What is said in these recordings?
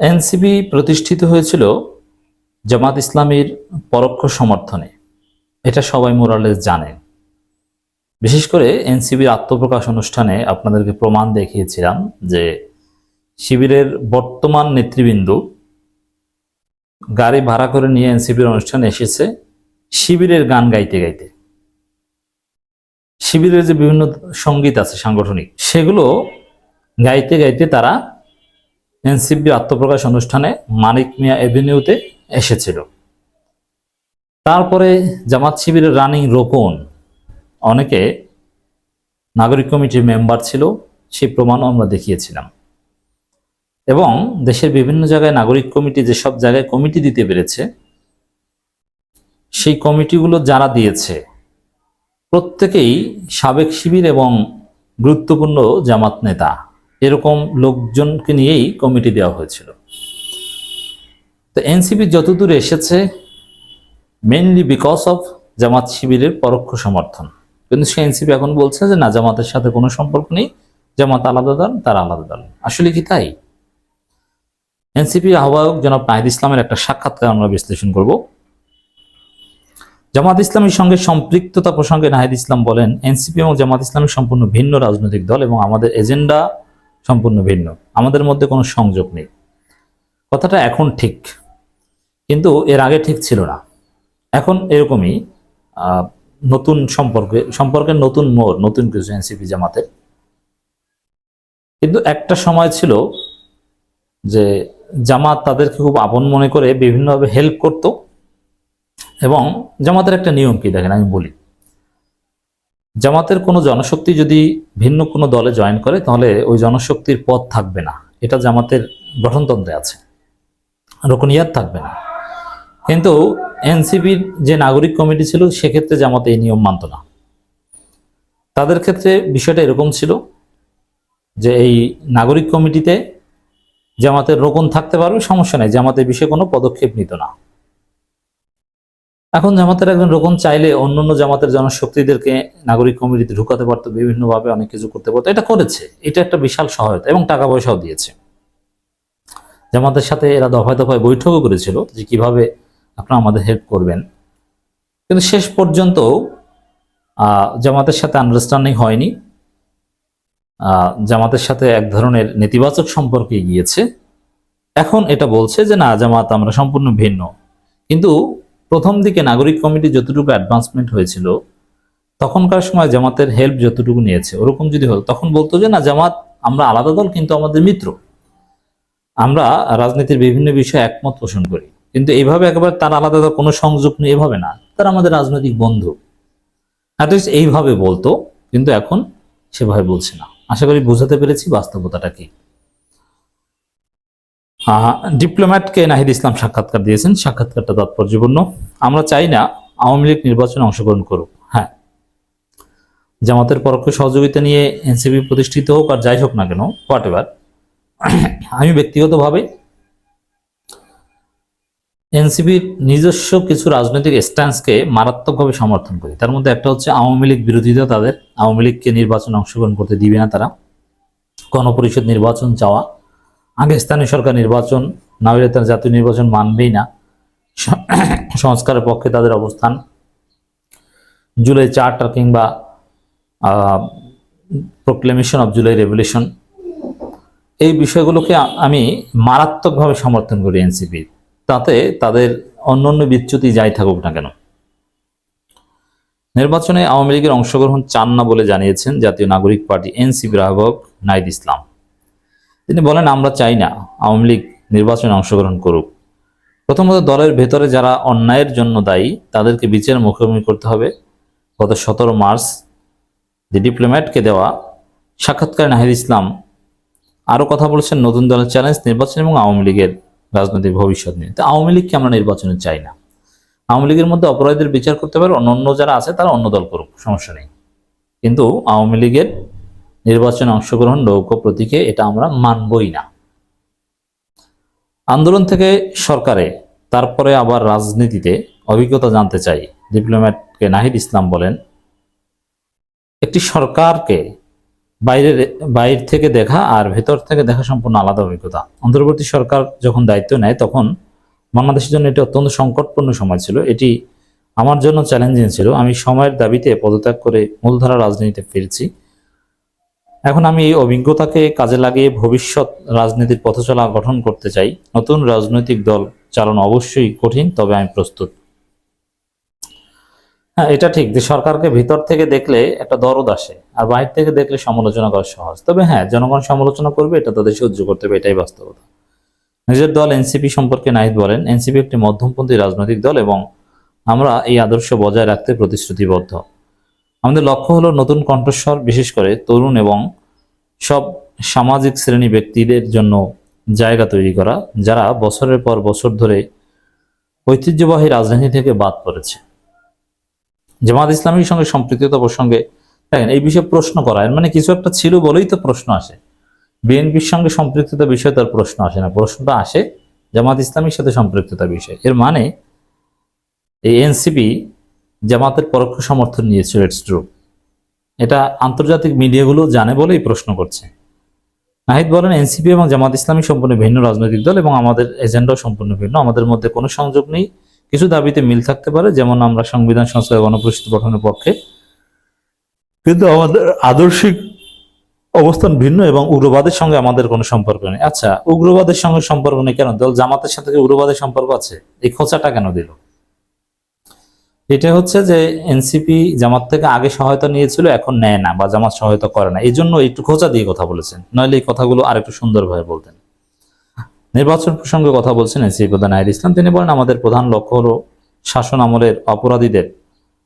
NCP প্রতিষ্ঠিত হয়েছিল জামাত ইসলামীর পরোক্ষ সমর্থনে। এটা সবাই মোরালেস জানেন বিশেষ করে এনসিবির আত্মপ্রকাশ অনুষ্ঠানে আপনাদেরকে প্রমাণ দেখিয়েছিলাম যে শিবিরের বর্তমান নেতৃবৃন্দ গাড়ি ভাড়া করে নিয়ে এনসিবির অনুষ্ঠানে এসেছে শিবিরের গান গাইতে গাইতে। শিবিরের যে বিভিন্ন সংগীত আছে সাংগঠনিক, সেগুলো গাইতে গাইতে তারা এনসিপি আত্মপ্রকাশ অনুষ্ঠানে মানিক মিয়া এভিনিউতে এসেছিল। তারপরে জামাত শিবিরের রানিং রোপন অনেকে নাগরিক কমিটির মেম্বার ছিল, সেই প্রমাণও আমরা দেখিয়েছিলাম। এবং দেশের বিভিন্ন জায়গায় নাগরিক কমিটি যেসব জায়গায় কমিটি দিতে পেরেছে, সেই কমিটিগুলো যারা দিয়েছে, প্রত্যেকেই সাবেক শিবির এবং গুরুত্বপূর্ণ জামাত নেতা। এরকম লোকজনকে নিয়েই কমিটি দেওয়া হয়েছিল। তো এনসিপি যতদূর এসেছে মেনলি বিকজ অফ জামাত শিবিরের পরোক্ষ সমর্থন। কিন্তু সে এনসিপি এখন বলছে যে, না, জামাতের সাথে কোনো সম্পর্ক নেই। জামাত আলাদা দল, তারা আলাদা দল। আসলে কি তাই? এনসিপি আহ্বায়ক জনাব নাহিদ ইসলামের একটা সাক্ষাৎকার আমরা বিশ্লেষণ করব। জামাত ইসলামের সঙ্গে সম্পৃক্ততা প্রসঙ্গে নাহিদ ইসলাম বলেন, এনসিপি এবং জামাত ইসলামী সম্পূর্ণ ভিন্ন রাজনৈতিক দল এবং আমাদের এজেন্ডা সম্পূর্ণ ভিন্ন। আমাদের মধ্যে কোনো সংযোগ নেই। কথাটা এখন ঠিক, কিন্তু এর আগে ঠিক ছিল না। এখন এরকমই নতুন সম্পর্কে, সম্পর্কের নতুন মোড়, নতুন কিছু এনসিপি জামাতের কিন্তু একটা সময় ছিল যে জামাত তাদেরকে খুব আপন মনে করে বিভিন্নভাবে হেল্প করত এবং জামাতের একটা নিয়ম কি দেখেন, আমি বলি। জামাতের কোনো জনশক্তি যদি ভিন্ন কোনো দলে জয়েন করে, তাহলে ওই জনশক্তির পদ থাকবে না। এটা জামাতের গঠনতন্ত্রে আছে। রোকনিয়াত থাকবে না। কিন্তু এনসিপির যে নাগরিক কমিটি ছিল, সেক্ষেত্রে জামাত এই নিয়ম মানত না। তাদের ক্ষেত্রে বিষয়টা এরকম ছিল যে এই নাগরিক কমিটিতে জামাতের রোকন থাকতে পারবে, সমস্যা নেই। জামাতের বিষয়ে কোনো পদক্ষেপ নিত না। এখন জামাতের একজন রোকন চাইলে অন্যান্য জামাতের জনশক্তিদেরকে নাগরিক কমিটিতে ঢুকাতে পারতো, বিভিন্নভাবে অনেক কিছু করতে পারতো। এটা করেছে। এটা একটা বিশাল সহায়তা এবং টাকা পয়সাও দিয়েছে। জামাতের সাথে এরা দফায় দফায় বৈঠকও করেছিল যে কীভাবে আপনারা আমাদের হেল্প করবেন। কিন্তু শেষ পর্যন্ত জামাতের সাথে আন্ডারস্ট্যান্ডিং হয়নি। জামাতের সাথে এক ধরনের নেতিবাচক সম্পর্কে গিয়েছে এখন এটা বলছে যে, না, জামাত আমরা সম্পূর্ণ ভিন্ন। কিন্তু প্রথম দিকে নাগরিক কমিটি যতটুকু অ্যাডভান্সমেন্ট হয়েছিল, তখনকার সময় জামাতের হেল্প যতটুকু নিয়েছে, ওরকম যদি হতো, তখন বলতো যে, না, জামাত, আমরা আলাদা দল, কিন্তু আমাদের মিত্র। আমরা রাজনীতির বিভিন্ন বিষয়ে একমত পোষণ করি। কিন্তু এইভাবে একেবারে তার আলাদা দল, কোনো সংযোগ নেই এভাবে না। তারা আমাদের রাজনৈতিক বন্ধু। অ্যাটলিস্ট এইভাবে বলতো, কিন্তু এখন সেভাবে বলছে না। আশা করি বোঝাতে পেরেছি বাস্তবতাটা কি। ডিপ্লোম্যাটকে নাহিদ ইসলাম সাক্ষাৎকার দিয়েছেন। সাক্ষাৎকারটা তাৎপর্যপূর্ণ। আমরা চাই না আওয়ামী লীগ নির্বাচনে অংশগ্রহণ করুক। হ্যাঁ। জামাতের পরোক্ষ সহযোগিতা নিয়ে এনসিপি প্রতিষ্ঠিত হোক আর যাই হোক না কেন হোয়াট এভার আমি ব্যক্তিগতভাবে এনসিপির নিজস্ব কিছু রাজনৈতিক স্ট্যান্সকে মারাত্মকভাবে সমর্থন করি। তার মধ্যে একটা হচ্ছে আওয়ামী লীগ বিরোধিতা তাদের আওয়ামী লীগকে নির্বাচনে অংশগ্রহণ করতে দিবে না তারা। গণপরিষদ নির্বাচন চাওয়া আগে স্থানীয় সরকার নির্বাচন, না হলে তারা জাতীয় নির্বাচন মানবেই না। সংস্কারের পক্ষে তাদের অবস্থান। জুলাই চার্টার কিংবা প্রোক্লেমেশন অফ জুলাই রেভলিউশন এই বিষয়গুলোকে আমি মারাত্মকভাবে সমর্থন করি এনসিপির তাতে তাদের অন্য অন্য বিচ্যুতি যাই থাকুক না কেন। নির্বাচনে আওয়ামী লীগের অংশগ্রহণ চান না বলে জানিয়েছেন জাতীয় নাগরিক পার্টি এনসিপির আহ্বায়ক নাইদ ইসলাম। তিনি বলেন, আমরা চাই না আওয়ামী লীগ নির্বাচনে অংশগ্রহণ করুক। প্রথমত, দলের ভেতরে যারা অন্যায়ের জন্য দায়ী, তাদেরকে বিচারের মুখোমুখি করতে হবে। গত সতেরো মার্চ, দি ডিপ্লোম্যাটকে দেওয়া সাক্ষাৎকারে নাহিদ ইসলাম আরও কথা বলেছেন, নতুন দলের চ্যালেঞ্জ নির্বাচন এবং আওয়ামী লীগের রাজনৈতিক ভবিষ্যৎ নিয়ে। তো আওয়ামী লীগকে আমরা নির্বাচনে চাই না। আওয়ামী লীগের মধ্যে অপরাধীদের বিচার করতে পারে অন্য অন্য যারা আছে, তারা অন্য দল করুক, সমস্যা নেই। কিন্তু আওয়ামী লীগের নির্বাচনে অংশগ্রহণ নৌকো প্রতীকে এটা আমরা মানবই না। আন্দোলন থেকে সরকারে, তারপরে আবার রাজনীতিতে অভিজ্ঞতা জানতে চাই, ডিপ্লোম্যাটকে নাহিদ ইসলাম বলেন। একটি সরকারকে বাইরের বাইরে থেকে দেখা আর ভেতর থেকে দেখা সম্পূর্ণ আলাদা অভিজ্ঞতা। অন্তর্বর্তী সরকার যখন দায়িত্ব নেয় তখন বাংলাদেশের জন্য এটি অত্যন্ত সংকটপূর্ণ সময় ছিল। এটি আমার জন্য চ্যালেঞ্জিং ছিল। আমি সময়ের দাবিতে পদত্যাগ করে মূলধারা রাজনীতিতে ফিরছি। এখন আমি এই অভিজ্ঞতাকে কাজে লাগিয়ে ভবিষ্যৎ রাজনীতির পথচলা গঠন করতে চাই। নতুন রাজনৈতিক দল চালানো অবশ্যই কঠিন, তবে আমি প্রস্তুত। হ্যাঁ এটা ঠিক যে সরকারকে ভিতর থেকে দেখলে একটা দরদ আসে, আর বাইরে থেকে দেখলে সমালোচনা করা সহজ। তবে হ্যাঁ জনগণ সমালোচনা করবে, এটা তাদের সহ্য করতে হবে, এটাই বাস্তবতা। নিজের দল এনসিপি সম্পর্কে নাহিদ বলেন, এনসিপি একটি মধ্যমপন্থী রাজনৈতিক দল এবং আমরা এই আদর্শ বজায় রাখতে প্রতিশ্রুতিবদ্ধ। আমাদের লক্ষ্য হলো নতুন কণ্ঠস্বর, বিশেষ করে তরুণ এবং সব সামাজিক শ্রেণি ব্যক্তিদের জন্য জায়গা তৈরি করা, যারা বছরের পর বছর ধরে ঐতিহ্যবাহী রাজনীতি থেকে বাদ পড়েছে। জামাত ইসলামীর সঙ্গে সম্পৃক্ততা প্রসঙ্গে দেখেন, এই বিষয়ে প্রশ্ন করা মানে কিছু একটা ছিল বলেই তো প্রশ্ন আসে। বিএনপির সঙ্গে সম্পৃক্ততা বিষয়ে তার প্রশ্ন আসে না, প্রশ্নটা আসে জামাত ইসলামীর সাথে সম্পৃক্ততা বিষয়। এর মানে এই এনসিপি জামাতের পরোক্ষ সমর্থন নিয়েছিল ইটস ট্রু এটা আন্তর্জাতিক মিডিয়াগুলো জানে বলেই প্রশ্ন করছে। নাহিদ বলেন, এনসিপি এবং জামাত ইসলামী সম্পূর্ণ ভিন্ন রাজনৈতিক দল এবং আমাদের এজেন্ডাও সম্পূর্ণ ভিন্ন। আমাদের মধ্যে কোনো সংযোগ নেই। কিছু দাবিতে মিল থাকতে পারে, যেমন আমরা সংবিধান, সংস্কার গণপরিষদ গঠনের পক্ষে। কিন্তু আমাদের আদর্শিক অবস্থান ভিন্ন এবং উগ্রবাদের সঙ্গে আমাদের কোনো সম্পর্ক নেই। আচ্ছা উগ্রবাদের সঙ্গে সম্পর্ক নেই কেন? দল জামাতের সাথে উগ্রবাদের সম্পর্ক আছে? এই খোঁচাটা কেন দিল? এটা হচ্ছে যে এনসিপি জামাত থেকে আগে সহায়তা নিয়েছিল, এখন নেয় না বা জামাত সহায়তা করে না। এই জন্য একটু খোঁচা দিয়ে কথা বলেছেন। নইলে এই কথাগুলো আর একটু সুন্দরভাবে বলতেন। নির্বাচন প্রসঙ্গে কথা বলছেন এনসিপি প্রধান নাহিদ ইসলাম। তিনি বলেন, আমাদের প্রধান লক্ষ্য হলো শাসন আমলের অপরাধীদের,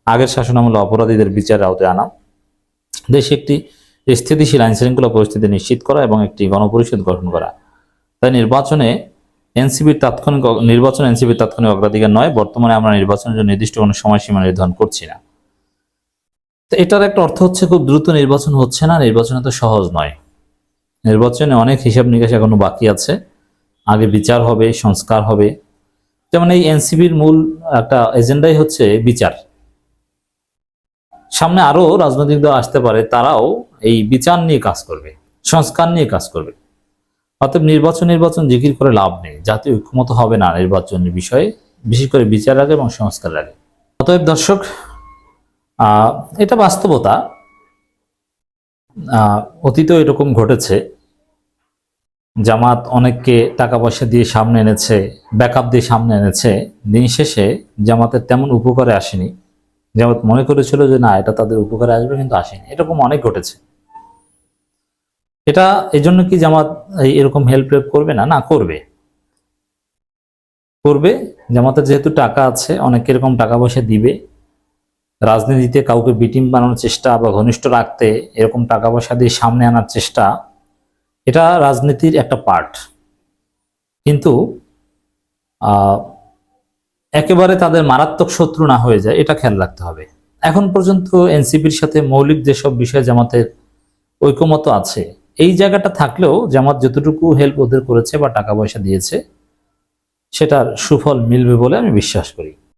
আগের শাসন আমলের অপরাধীদের বিচারের আওতায় আনা। দেশে একটি স্থিতিশীল আইন শৃঙ্খলা পরিস্থিতি নিশ্চিত করা এবং একটি গণপরিষদ গঠন করা। তাই নির্বাচনে এনসিপির তাৎক্ষণিক নির্বাচন এনসিপির তাৎক্ষণিক অগ্রাধিকার নয়, বর্তমানে আমরা নির্বাচনের জন্য নির্দিষ্ট কোনো সময়সীমা নির্ধারণ করছি না। তো এটার একটা অর্থ হচ্ছে খুব দ্রুত নির্বাচন হচ্ছে না, নির্বাচন তো সহজ নয়। নির্বাচনে অনেক হিসাব নিকাশ এখনও বাকি আছে। আগে বিচার হবে, সংস্কার হবে। যেমন এই এনসিপির মূল একটা এজেন্ডাই হচ্ছে বিচার। সামনে আরও রাজনৈতিক দল আসতে পারে, তারাও এই বিচার নিয়ে কাজ করবে, সংস্কার নিয়ে কাজ করবে। অতএব নির্বাচন নির্বাচন, জিকির করে লাভ নেই। জাতীয় ঐক্যমত হবে না নির্বাচনের বিষয়ে, বিশেষ করে বিচার আগে এবং সংস্কার আগে অতএব দর্শক এটা বাস্তবতা। অতীতেও এরকম ঘটেছে। জামাত অনেককে টাকা পয়সা দিয়ে সামনে এনেছে ব্যাকআপ দিয়ে সামনে এনেছে। দিন শেষে জামাতের তেমন উপকারে আসেনি। জামাত মনে করেছিল যে, না, এটা তাদের উপকারে আসবে কিন্তু আসেনি। এরকম অনেক ঘটেছে। এটা এই জন্য কি জামাত এরকম হেল্প করবে? না না, করবে। করবে। জামাতের যেহেতু টাকা আছে, অনেকে এরকম টাকা পয়সা দিবে। রাজনীতিতে কাউকে বিটিম বানানোর চেষ্টা বা ঘনিষ্ঠ রাখতে এরকম টাকা পয়সা দিয়ে সামনে আনার চেষ্টা, এটা রাজনীতির একটা পার্ট কিন্তু একেবারে তাদের মারাত্মক শত্রু না হয়ে যায়, এটা খেয়াল রাখতে হবে। এখন পর্যন্ত এনসিপির সাথে মৌলিক যেসব বিষয়ে জামাতের ঐকমত আছে এই জায়গাটা থাকলেও জামাত যতটুকু হেল্প ওদের করেছে বা টাকা পয়সা দিয়েছে, সেটার সুফল মিলবে বলে আমি বিশ্বাস করি।